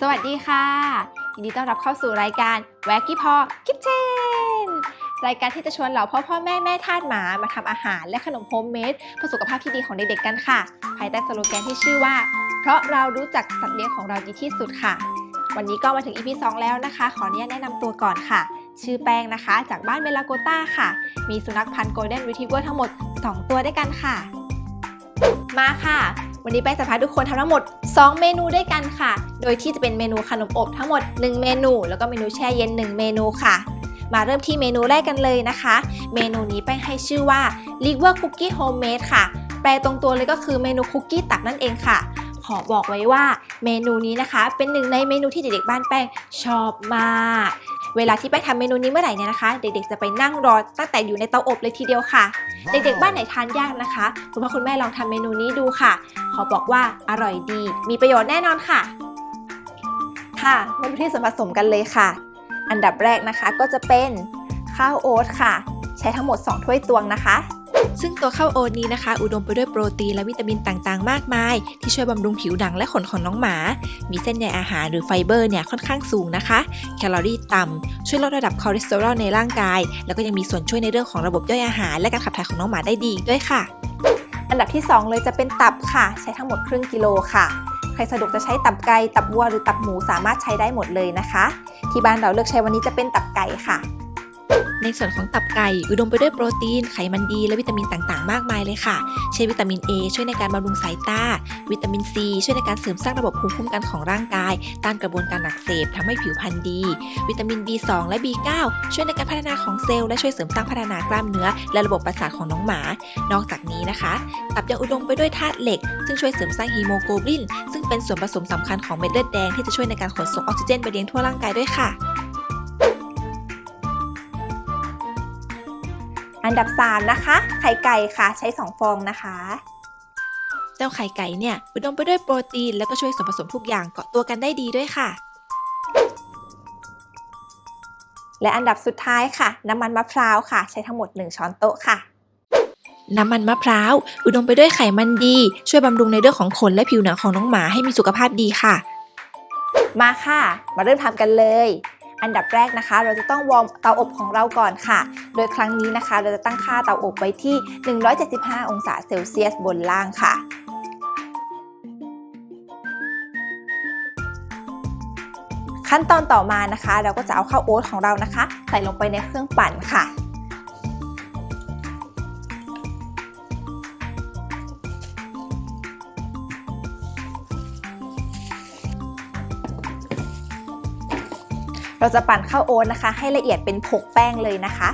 สวัสดีค่ะยินดีต้อนรับเข้าสู่รายการแวกกี้พอคิทเชนรายการที่จะชวนเหล่าพ่อพ่อแม่แม่ทาสหมามาทำอาหารและขนมโฮมเมดเพื่อสุขภาพที่ดีของเด็กๆกันค่ะ ภายใต้สโลแกนที่ชื่อว่า เพราะเรารู้จักสัตว์เลี้ยงของเราดีที่สุดค่ะ วันนี้ก็มาถึง EP 2แล้วนะคะ ขออนุญาตแนะนำตัวก่อนค่ะ ชื่อแป้งนะคะ จากบ้านเมลาโกต้าค่ะ มีสุนัขพันธุ์โกลเด้นรีทรีเวอร์ทั้งหมด 2 ตัวด้วยกันค่ะ มาค่ะ วันนี้แป้งจะพาทุกคนทำทั้งหมด 2 เมนูด้วยกันค่ะ โดยที่จะเป็นเมนูขนมอบทั้งหมด 1 เมนู แล้วก็เมนูแช่เย็น 1 เมนูค่ะ มาเริ่มที่เมนูแรกกันเลยนะคะ เมนูนี้แป้งให้ชื่อว่า liver cookie homemade ค่ะ แปลตรงตัวเลยก็คือเมนูคุกกี้ตักนั่นเองค่ะขอบอกไว้ว่าเมนูนี้นะคะ เป็นหนึ่งในเมนูที่เด็กๆบ้านแป้งชอบมาก เวลาที่แป้งทำเมนูนี้เมื่อไหร่เนี่ยนะคะ เด็กๆจะไปนั่งรอตั้งแต่อยู่ในเตาอบเลยทีเดียวค่ะ เด็กๆบ้านไหนทานยากนะคะ คุณพ่อคุณแม่ลองทำเมนูนี้ดูค่ะ ขอบอกว่าอร่อยดี มีประโยชน์แน่นอนค่ะ ค่ะมาดูที่ส่วนผสมกันเลยค่ะ อันดับแรกนะคะก็จะเป็นข้าวโอ๊ตค่ะ ใช้ทั้งหมด 2 ถ้วยตวงนะคะ ซึ่งตัวข้าวโอ๊ตนี้นะคะ อุดมไปด้วยโปรตีนและวิตามินต่างๆ มากมาย ที่ช่วยบำรุงผิวหนังและขนของน้องหมา มีเส้นใยอาหารหรือไฟเบอร์เนี่ยค่อนข้างสูงนะคะ แคลอรี่ต่ำช่วยลดระดับคอเลสเตอรอลในร่างกาย แล้วก็ยังมีส่วนช่วยในเรื่องของระบบย่อยอาหาร และการขับถ่ายของน้องหมาได้ดีอีกด้วยค่ะ อันดับที่ 2 เลยจะเป็นตับค่ะ ใช้ทั้งหมดครึ่งกิโลค่ะใครสะดวกจะใช้ตับไก่ตับวัวหรือตับหมูสามารถใช้ได้หมดเลยนะคะ ที่บ้านเราเลือกใช้วันนี้จะเป็นตับไก่ค่ะ ในส่วนของตับไก่อุดมไปด้วยโปรตีน ไขมันดี และวิตามินต่างๆ มากมายเลยค่ะ เช่นวิตามิน A ช่วยในการบำรุงสายตา วิตามิน C ช่วยในการเสริมสร้างระบบภูมิคุ้มกันของร่างกาย ต้านกระบวนการอักเสบทำให้ผิวพรรณดี วิตามิน B2 และ B9 ช่วยในการพัฒนาของเซลล์และช่วยเสริมสร้างพัฒนากล้ามเนื้อ และระบบประสาทของน้องหมา นอกจากนี้นะคะ ตับยังอุดมไปด้วยธาตุเหล็ก ซึ่งช่วยเสริมสร้างฮีโมโกลบิน ซึ่งเป็นส่วนผสมสำคัญของเม็ดเลือดแดงที่จะช่วยในการขนส่งออกซิเจนไปเลี้ยงทั่วร่างกายด้วยค่ะ อันดับ 3 นะคะ ไข่ไก่ค่ะ ใช้ 2 ฟองนะคะ เจ้าไข่ไก่เนี่ยอุดมไปด้วยโปรตีน แล้วก็ช่วยส่วนผสมทุกอย่างเกาะตัวกันได้ดีด้วยค่ะ และอันดับสุดท้ายค่ะ น้ำมันมะพร้าวค่ะ ใช้ทั้งหมด 1 ช้อนโต๊ะค่ะน้ำมันมะพร้าว อุดมไปด้วยไขมันดี ช่วยบำรุงในเรื่องของขนและผิวหนังของน้องหมาให้มีสุขภาพดีค่ะ มาค่ะ มาเริ่มทำกันเลย อันดับแรกนะคะ เราจะต้องวอร์มเตาอบของเราก่อนค่ะ โดยครั้งนี้นะคะ เราจะตั้งค่าเตาอบไว้ที่ 175 องศาเซลเซียสบนล่างค่ะขั้นตอนต่อมานะคะ เราก็จะเอาข้าวโอ๊ตของเรานะคะ ใส่ลงไปในเครื่องปั่นค่ะ เราจะปั่นข้าวโอ๊ตนะคะ ให้ละเอียดเป็นผงแป้งเลยนะคะ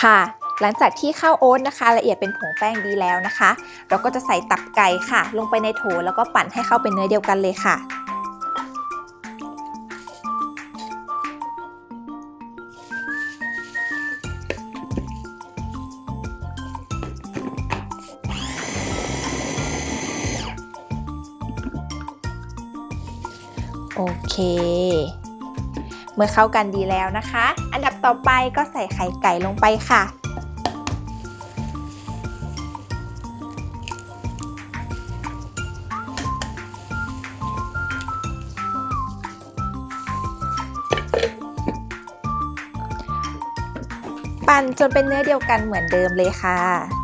ค่ะ หลังจากที่ข้าวโอ๊ตนะคะ ละเอียดเป็นผงแป้งดีแล้วนะคะ เราก็จะใส่ตับไก่ค่ะ ลงไปในโถแล้วก็ปั่นให้เข้าเป็นเนื้อเดียวกันเลยค่ะ เค เมื่อเข้ากันดีแล้วนะคะ อันดับต่อไปก็ใส่ไข่ไก่ลงไปค่ะ ปั่นจนเป็นเนื้อเดียวกันเหมือนเดิมเลยค่ะค่ะ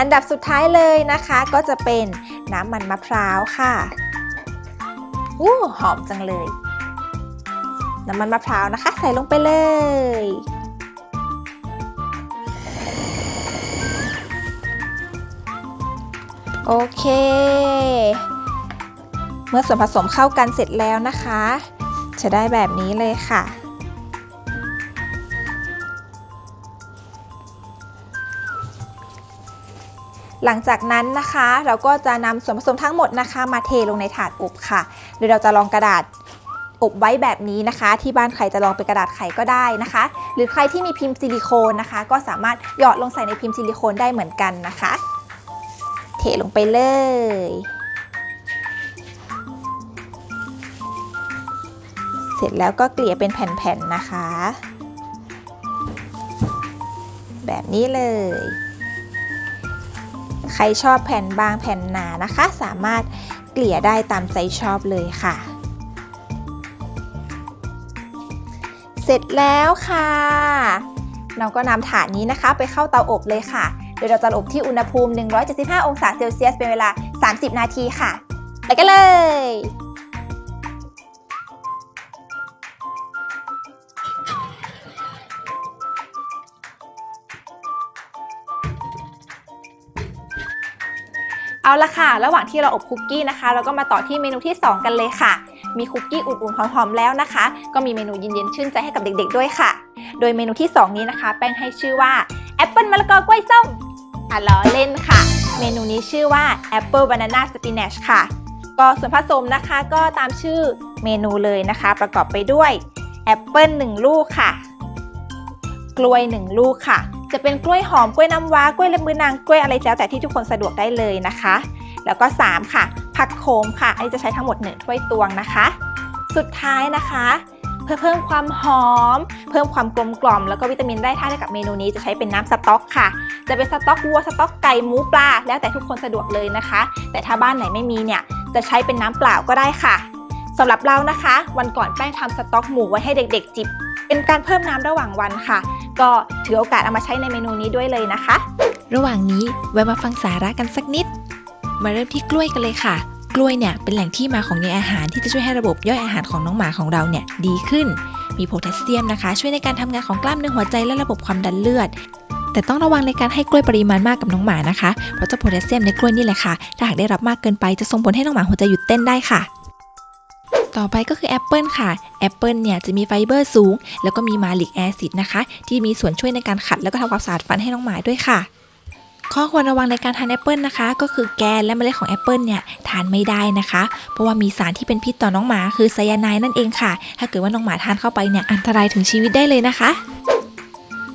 อันดับสุดท้ายเลยนะคะก็จะเป็นน้ำมันมะพร้าวค่ะอู้หอมจังเลย น้ำมันมะพร้าวนะคะ ใส่ลงไปเลย โอเค เมื่อส่วนผสมเข้ากันเสร็จแล้วนะคะ จะได้แบบนี้เลยค่ะ หลังจากนั้นนะคะ เราก็จะนำส่วนผสมทั้งหมดนะคะ มาเทลงในถาดอบค่ะ โดยเราจะลองกระดาษอบไว้แบบนี้นะคะ ที่บ้านใครจะลองเป็นกระดาษไขก็ได้นะคะ หรือใครที่มีพิมพ์ซิลิโคนนะคะ ก็สามารถหยอดลงใส่ในพิมพ์ซิลิโคนได้เหมือนกันนะคะ เทลงไปเลยเสร็จแล้วก็เกลี่ยเป็นแผ่นๆนะคะ แบบนี้เลย ใครชอบแผ่นบางแผ่นหนานะคะ สามารถเกลี่ยได้ตามใจชอบเลยค่ะ เสร็จแล้วค่ะ เราก็นำถาดนี้นะคะ ไปเข้าเตาอบเลยค่ะ โดยเราจะอบที่อุณหภูมิ 175 องศาเซลเซียสเป็นเวลา 30 นาทีค่ะ ไปกันเลย เอาละค่ะ ระหว่างที่เราอบคุกกี้นะคะ เราก็มาต่อที่เมนูที่ 2 กันเลยค่ะ มีคุกกี้อุ่นๆหอมๆแล้วนะคะ ก็มีเมนูเย็นๆชื่นใจให้กับเด็กๆด้วยค่ะ โดยเมนูที่ 2 นี้นะคะ แป้งให้ชื่อว่าแอปเปิลมะละกอกล้วยส้มอะล้อเล่นค่ะ เมนูนี้ชื่อว่าแอปเปิลบานาน่าสปินัชค่ะก็ส่วนผสมนะคะก็ตามชื่อเมนูเลยนะคะ ประกอบไปด้วยแอปเปิล1ลูกค่ะ กล้วย 1 ลูกค่ะ จะเป็นกล้วยหอมกล้วยน้ำว้ากล้วยเล็บมือนางกล้วยอะไรแล้วแต่ที่ทุกคนสะดวกได้เลยนะคะ แล้วก็ 3 ค่ะ ผักโขมค่ะอันนี้จะใช้ทั้งหมด1ถ้วยตวงนะคะ สุดท้ายนะคะ เพื่อเพิ่มความหอม เพิ่มความกลมกล่อมแล้วก็วิตามินได้ธาตุให้กับเมนูนี้จะใช้เป็นน้ำสต๊อกค่ะ จะเป็นสต๊อกวัวสต๊อกไก่หมูปลาแล้วแต่ทุกคนสะดวกเลยนะคะ แต่ถ้าบ้านไหนไม่มีเนี่ยจะใช้เป็นน้ำเปล่าก็ได้ค่ะสำหรับเรานะคะ วันก่อนแป้งทำสต๊อกหมูไว้ให้เด็ก ๆ จิบเป็นการเพิ่มน้ำระหว่างวันค่ะ ก็ถือโอกาสเอามาใช้ในเมนูนี้ด้วยเลยนะคะ ระหว่างนี้แวะมาฟังสาระกันสักนิด มาเริ่มที่กล้วยกันเลยค่ะ กล้วยเนี่ยเป็นแหล่งที่มาของใยอาหารที่จะช่วยให้ระบบย่อยอาหารของน้องหมาของเราเนี่ยดีขึ้น มีโพแทสเซียมนะคะ ช่วยในการทำงานของกล้ามเนื้อหัวใจและระบบความดันเลือดแต่ต้องระวังในการให้กล้วยปริมาณมากกับน้องหมานะคะ เพราะเจ้าโพแทสเซียมในกล้วยนี่แหละค่ะ ถ้าหากได้รับมากเกินไปจะส่งผลให้น้องหมาหัวใจหยุดเต้นได้ค่ะ ต่อไปก็คือแอปเปิลค่ะแอปเปิลเนี่ยจะมีไฟเบอร์สูง แล้วก็มีมาลิกแอซิดนะคะ ที่มีส่วนช่วยในการขัดแล้วก็ทำความสะอาดฟันให้น้องหมาด้วยค่ะ ข้อควรระวังในการทานแอปเปิลนะคะ ก็คือแกนและเมล็ดของแอปเปิลเนี่ยทานไม่ได้นะคะ เพราะว่ามีสารที่เป็นพิษต่อน้องหมาคือไซยาไนด์นั่นเองค่ะ ถ้าเกิดว่าน้องหมาทานเข้าไปเนี่ยอันตรายถึงชีวิตได้เลยนะคะ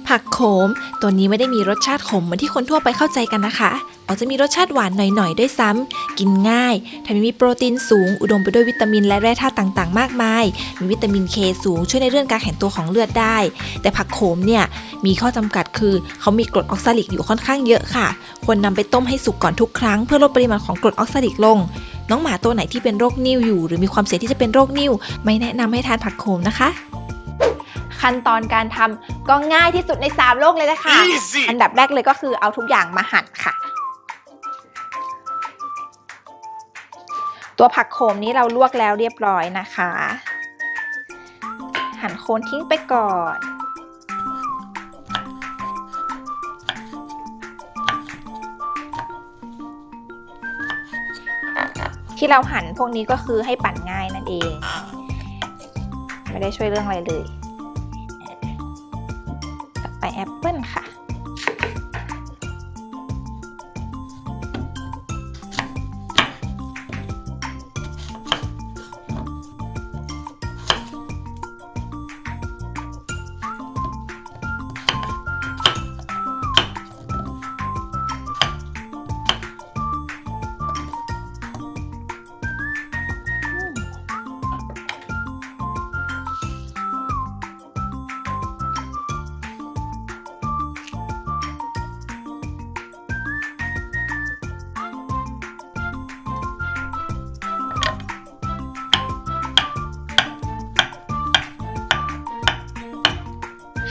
ผักโขม ตัวนี้ไม่ได้มีรสชาติขมเหมือนที่คนทั่วไปเข้าใจกันนะคะ ออกจะมีรสชาติหวานหน่อยๆด้วยซ้ำกินง่ายแถมยังมีโปรตีนสูง อุดมไปด้วยวิตามินและแร่ธาตุต่างๆ มากมาย มีวิตามินเคสูงช่วยในเรื่องการแข็งตัวของเลือดได้ แต่ผักโขมเนี่ยมีข้อจำกัดคือ เขามีกรดออกซาลิกอยู่ค่อนข้างเยอะค่ะ ควรนำไปต้มให้สุกก่อนทุกครั้งเพื่อลดปริมาณของกรดออกซาลิกลง น้องหมาตัวไหนที่เป็นโรคนิ่วอยู่ หรือมีความเสี่ยงที่จะเป็นโรคนิ่ว ไม่แนะนำให้ทานผักโขมนะคะขั้นตอนการทำก็ง่ายที่สุดใน 3 โลกเลยนะคะ Easy อันดับแรกเลยก็คือเอาทุกอย่างมาหั่นค่ะ ตัวผักโขมนี้เราลวกแล้วเรียบร้อยนะคะ หั่นโคนทิ้งไปก่อนที่เราหั่นพวกนี้ก็คือให้ปั่นง่ายนั่นเอง ไม่ได้ช่วยเรื่องอะไรเลย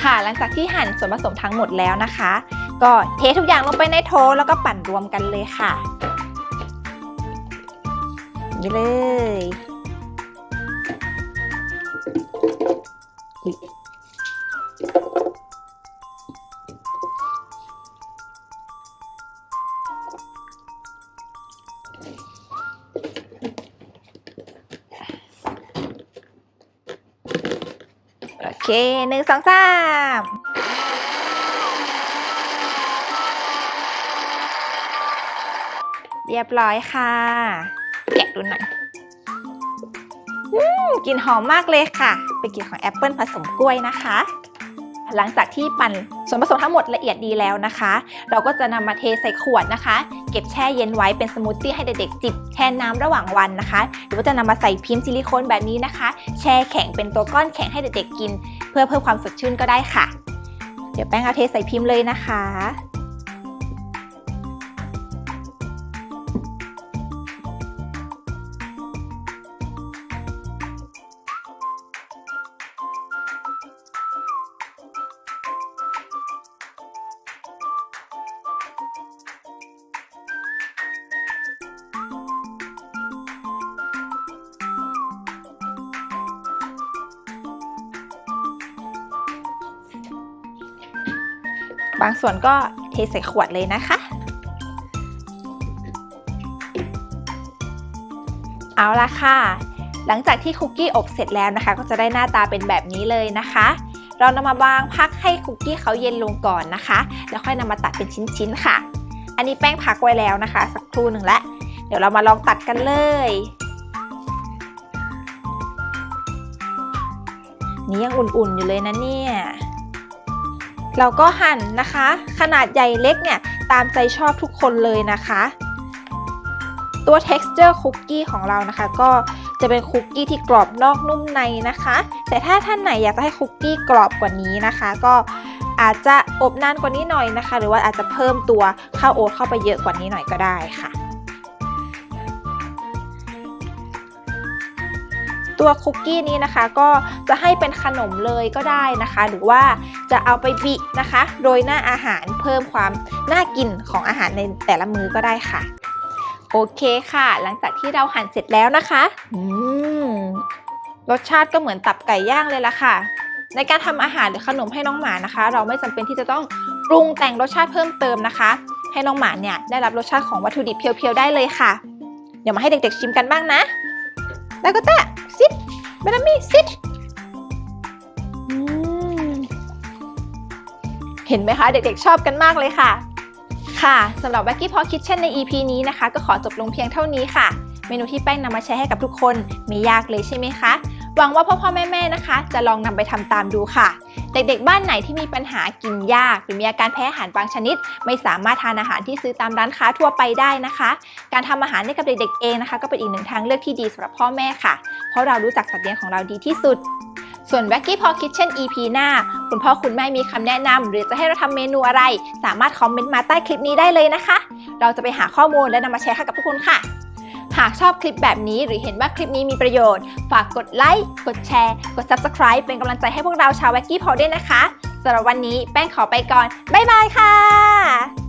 ค่ะ หลังจากที่หั่นส่วนผสมทั้งหมดแล้วนะคะ ก็เททุกอย่างลงไปในโถแล้วก็ปั่นรวมกันเลยค่ะ นี่เลย เคหนึ่งสองสามเรียบร้อยค่ะ แกะดูหน่อยอืมกลิ่นหอมมากเลยค่ะ เป็นกลิ่นของแอปเปิลผสมกล้วยนะคะ หลังจากที่ปั่นส่วนผสมทั้งหมดละเอียดดีแล้วนะคะ เราก็จะนำมาเทใส่ขวดนะคะ เก็บแช่เย็นไว้เป็นสมูทตี้ให้เด็กๆจิบแทนน้ำระหว่างวันนะคะ หรือว่าจะนำมาใส่พิมพ์ซิลิโคนแบบนี้นะคะ แช่แข็งเป็นตัวก้อนแข็งให้เด็กๆกิน เพื่อเพิ่มความสดชื่นก็ได้ค่ะ เดี๋ยวแป้งเอาเทใส่พิมพ์เลยนะคะ บางส่วนก็เทใส่ขวดเลยนะคะ เอาละค่ะ หลังจากที่คุกกี้อบเสร็จแล้วนะคะ ก็จะได้หน้าตาเป็นแบบนี้เลยนะคะ เรานำมาบางพักให้คุกกี้เขาเย็นลงก่อนนะคะ แล้วค่อยนำมาตัดเป็นชิ้นๆค่ะ อันนี้แป้งพักไว้แล้วนะคะ สักครู่หนึ่งแล้วเดี๋ยวเรามาลองตัดกันเลยนี่ยังอุ่นๆอยู่เลยนะเนี่ย เราก็หั่นนะคะ ขนาดใหญ่เล็กเนี่ยตามใจชอบทุกคนเลยนะคะ ตัว texture คุกกี้ของเรานะคะ ก็จะเป็นคุกกี้ที่กรอบนอกนุ่มในนะคะ แต่ถ้าท่านไหนอยากจะให้คุกกี้กรอบกว่านี้นะคะ ก็อาจจะอบนานกว่านี้หน่อยนะคะ หรือว่าอาจจะเพิ่มตัวข้าวโอ๊ตเข้าไปเยอะกว่านี้หน่อยก็ได้ค่ะ ตัวคุกกี้นี้นะคะ ก็จะให้เป็นขนมเลยก็ได้นะคะ หรือว่าจะเอาไปบินะคะโดยหน้าอาหารเพิ่มความน่ากินของอาหารในแต่ละมื้อก็ได้ค่ะ โอเคค่ะ หลังจากที่เราหั่นเสร็จแล้วนะคะรสชาติก็เหมือนตับไก่ย่างเลยละค่ะ ในการทำอาหารหรือขนมให้น้องหมานะคะ เราไม่จำเป็นที่จะต้องปรุงแต่งรสชาติเพิ่มเติมนะคะ ให้น้องหมาเนี่ยได้รับรสชาติของวัตถุดิบเพียวๆได้เลยค่ะ เดี๋ยวมาให้เด็กๆชิมกันบ้างนะแล้วก็แต่ะซิดเบลามี่ซิดอืมเห็นไหมคะ เด็กๆชอบกันมากเลยค่ะ ค่ะสำหรับ w a c k y p o Kitchen ใน EP นี้นะคะ ก็ขอจบลงเพียงเท่านี้ค่ะ เมนูที่แป้งนำมาแชร์ให้กับทุกคนไม่ยากเลยใช่ไหมคะ หวังว่าพ่อพ่อแม่แม่นะคะ จะลองนำไปทำตามดูค่ะ เด็กๆ บ้านไหนที่มีปัญหากินยาก หรือมีอาการแพ้อาหารบางชนิด ไม่สามารถทานอาหารที่ซื้อตามร้านค้าทั่วไปได้นะคะ การทำอาหารให้กับเด็กๆเองนะคะ ก็เป็นอีกหนึ่งทางเลือกที่ดีสำหรับพ่อแม่ค่ะ เพราะเรารู้จักสัตว์เลี้ยงของเราดีที่สุดส่วน w a c k y p o Kitchen EP หน้า คุณพ่อคุณแม่มีคำแนะนำหรือจะให้เราทำเมนูอะไร สามารถคอมเมนต์มาใต้คลิปนี้ได้เลยนะคะ เราจะไปหาข้อมูลและนำมาแชร์ให้กับทุกคนค่ะ หากชอบคลิปแบบนี้หรือเห็นว่าคลิปนี้มีประโยชน์ ฝากกดไลค์ กดแชร์ กด Subscribe เป็นกำลังใจให้พวกเราชาวแว็กกี้พอด้วยนะคะสำหรับวันนี้แป้งขอไปก่อน บ๊ายบายค่ะ